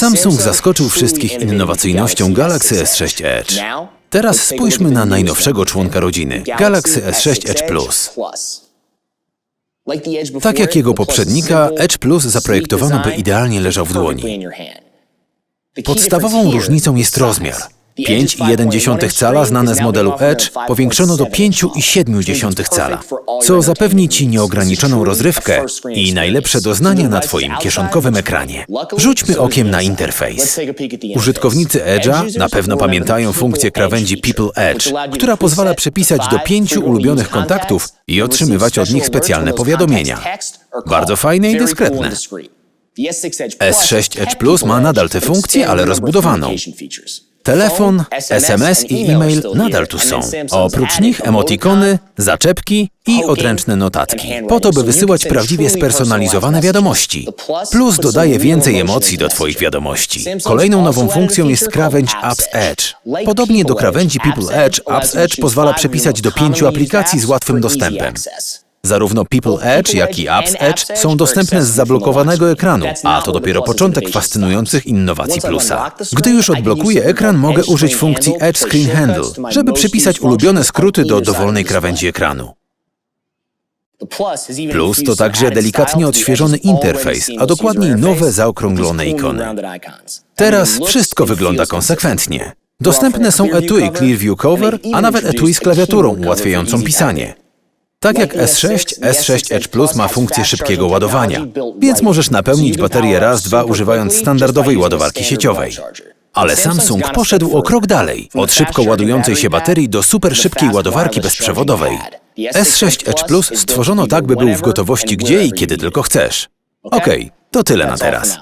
Samsung zaskoczył wszystkich innowacyjnością Galaxy S6 Edge. Teraz spójrzmy na najnowszego członka rodziny, Galaxy S6 Edge Plus. Tak jak jego poprzednika, Edge Plus zaprojektowano, by idealnie leżał w dłoni. Podstawową różnicą jest rozmiar. 5,1 cala znane z modelu Edge powiększono do 5,7 cala, co zapewni Ci nieograniczoną rozrywkę i najlepsze doznania na Twoim kieszonkowym ekranie. Rzućmy okiem na interfejs. Użytkownicy Edge'a na pewno pamiętają funkcję krawędzi People Edge, która pozwala przepisać do pięciu ulubionych kontaktów i otrzymywać od nich specjalne powiadomienia. Bardzo fajne i dyskretne. S6 Edge Plus ma nadal tę funkcję, ale rozbudowaną. Telefon, SMS i e-mail nadal tu są. Oprócz nich emotikony, zaczepki i odręczne notatki, po to by wysyłać prawdziwie spersonalizowane wiadomości. Plus dodaje więcej emocji do Twoich wiadomości. Kolejną nową funkcją jest krawędź Apps Edge. Podobnie do krawędzi People Edge, Apps Edge pozwala przepisać do pięciu aplikacji z łatwym dostępem. Zarówno People Edge, jak i Apps Edge są dostępne z zablokowanego ekranu, a to dopiero początek fascynujących innowacji Plusa. Gdy już odblokuję ekran, mogę użyć funkcji Edge Screen Handle, żeby przypisać ulubione skróty do dowolnej krawędzi ekranu. Plus to także delikatnie odświeżony interfejs, a dokładniej nowe zaokrąglone ikony. Teraz wszystko wygląda konsekwentnie. Dostępne są etui Clearview Cover, a nawet etui z klawiaturą ułatwiającą pisanie. Tak jak S6, S6 Edge Plus ma funkcję szybkiego ładowania, więc możesz napełnić baterię raz, dwa używając standardowej ładowarki sieciowej. Ale Samsung poszedł o krok dalej, od szybko ładującej się baterii do super szybkiej ładowarki bezprzewodowej. S6 Edge Plus stworzono tak, by był w gotowości gdzie i kiedy tylko chcesz. Okej, to tyle na teraz.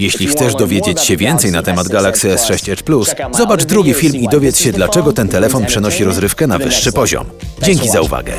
Jeśli chcesz dowiedzieć się więcej na temat Galaxy S6 Edge Plus, zobacz drugi film i dowiedz się, dlaczego ten telefon przenosi rozrywkę na wyższy poziom. Dzięki za uwagę.